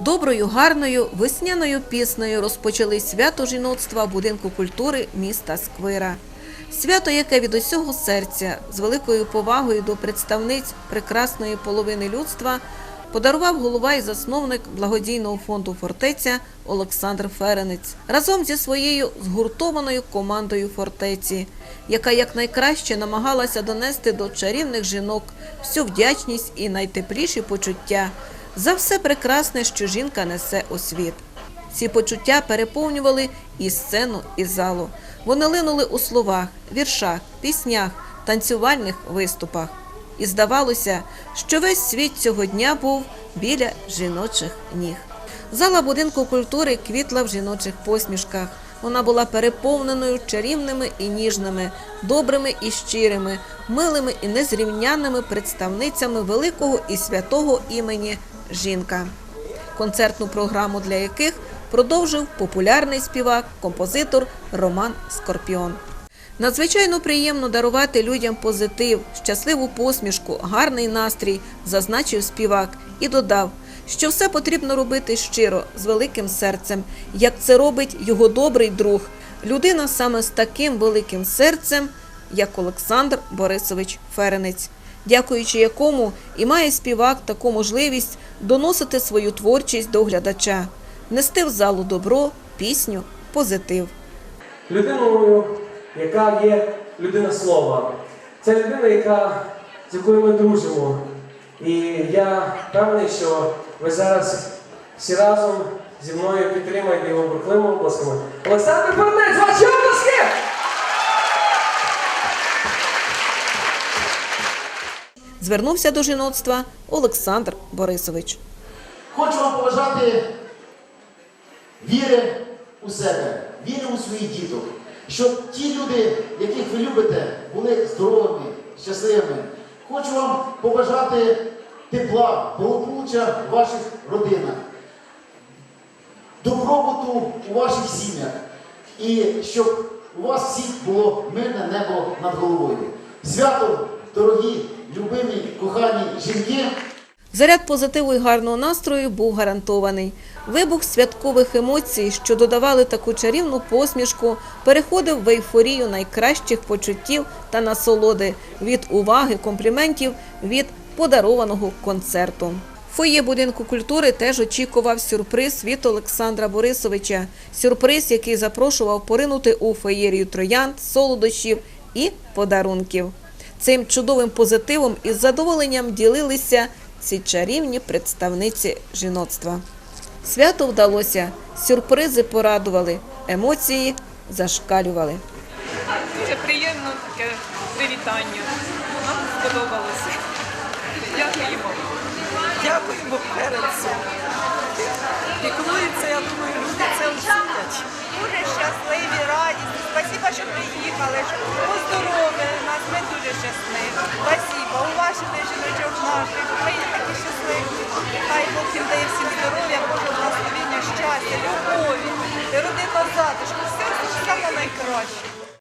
Доброю, гарною весняною піснею розпочали свято жіноцтва будинку культури міста Сквира. Свято, яке від усього серця з великою повагою до представниць прекрасної половини людства подарував голова і засновник благодійного фонду фортеця Олександр Ференець разом зі своєю згуртованою командою фортеці, яка якнайкраще намагалася донести до чарівних жінок всю вдячність і найтепліші почуття за все прекрасне, що жінка несе у світ. Ці почуття переповнювали і сцену, і залу. Вони линули у словах, віршах, піснях, танцювальних виступах. І здавалося, що весь світ цього дня був біля жіночих ніг. Зала будинку культури квітла в жіночих посмішках. Вона була переповненою чарівними і ніжними, добрими і щирими, милими і незрівнянними представницями великого і святого імені жінка концертну програму для яких продовжив популярний співак, композитор Роман Скорпіон. Надзвичайно приємно дарувати людям позитив, щасливу посмішку, гарний настрій, зазначив співак і додав, що все потрібно робити щиро, з великим серцем, як це робить його добрий друг, людина саме з таким великим серцем, як Олександр Борисович Ференець, дякуючи якому і має співак таку можливість доносити свою творчість до глядача, нести в залу добро, пісню, позитив. людиною, яка є людина слова. Це людина, яка, з якою ми дружимо. І я певний, що ви зараз всі разом зі мною підтримаєте його бурхливими обласками. Олександр Пернець, ваші обласки! Звернувся до жіноцтва Олександр Борисович. Хочу вам побажати віри у себе, віри у своїх діток, щоб ті люди, яких ви любите, були здоровими, щасливими. Хочу вам побажати тепла, благополуччя в ваших родинах, добробуту у ваших сім'ях. І щоб у вас всіх було мирне небо над головою. Свято, дорогі, любимі, кохані жінки. Заряд позитиву і гарного настрою був гарантований. Вибух святкових емоцій, що додавали таку чарівну посмішку, переходив в ейфорію найкращих почуттів та насолоди від уваги, компліментів від подарованого концерту. Фоє будинку культури теж очікував сюрприз від Олександра Борисовича. Сюрприз, який запрошував поринути у феєрію троянд, солодощів і подарунків. Цим чудовим позитивом і задоволенням ділилися ці чарівні представниці жіноцтва. Свято вдалося, сюрпризи порадували, емоції зашкалювали. Дуже приємно таке привітання. Нам сподобалося. Дякуємо. Дякуємо перед перецю. Піклуються, я думаю, люди це оцінять. Дуже щасливі, радісні. Спасибо, що приїхали, що поздоровили нас. Ми дуже щасливі. Спасибо. У ваших жіночок наших. Ми такі щасливі. Хай Бог всім дає всім здоров'я, Боже благословення, щастя, любові, Родина затишку. Все, все найкраще.